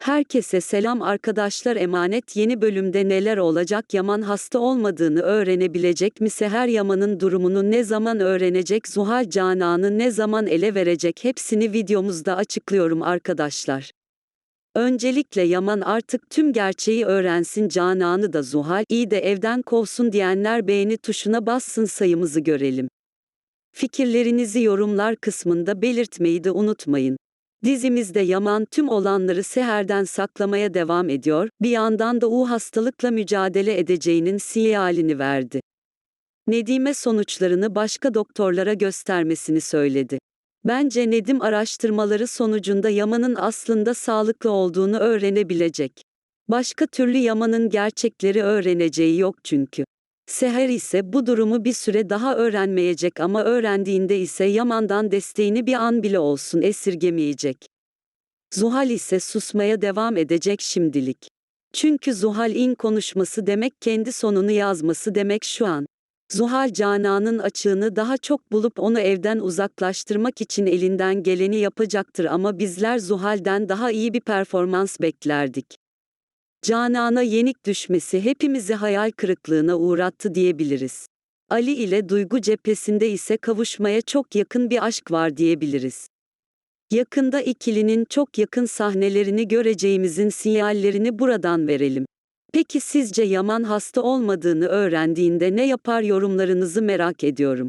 Herkese selam arkadaşlar emanet yeni bölümde neler olacak Yaman hasta olmadığını öğrenebilecek mi Seher Yaman'ın durumunu ne zaman öğrenecek Zuhal Canan'ı ne zaman ele verecek hepsini videomuzda açıklıyorum arkadaşlar. Öncelikle Yaman artık tüm gerçeği öğrensin Canan'ı da Zuhal iyi de evden kovsun diyenler beğeni tuşuna bassın sayımızı görelim. Fikirlerinizi yorumlar kısmında belirtmeyi de unutmayın. Dizimizde Yaman tüm olanları Seher'den saklamaya devam ediyor, bir yandan da U hastalıkla mücadele edeceğinin sinyalini verdi. Nedim'e sonuçlarını başka doktorlara göstermesini söyledi. Bence Nedim araştırmaları sonucunda Yaman'ın aslında sağlıklı olduğunu öğrenebilecek. Başka türlü Yaman'ın gerçekleri öğreneceği yok çünkü. Seher ise bu durumu bir süre daha öğrenmeyecek ama öğrendiğinde ise Yaman'dan desteğini bir an bile olsun esirgemeyecek. Zuhal ise susmaya devam edecek şimdilik. Çünkü Zuhal'in konuşması demek kendi sonunu yazması demek şu an. Zuhal Canan'ın açığını daha çok bulup onu evden uzaklaştırmak için elinden geleni yapacaktır ama bizler Zuhal'den daha iyi bir performans beklerdik. Canan'a yenik düşmesi hepimizi hayal kırıklığına uğrattı diyebiliriz. Ali ile Duygu cephesinde ise kavuşmaya çok yakın bir aşk var diyebiliriz. Yakında ikilinin çok yakın sahnelerini göreceğimizin sinyallerini buradan verelim. Peki sizce Yaman hasta olmadığını öğrendiğinde ne yapar yorumlarınızı merak ediyorum.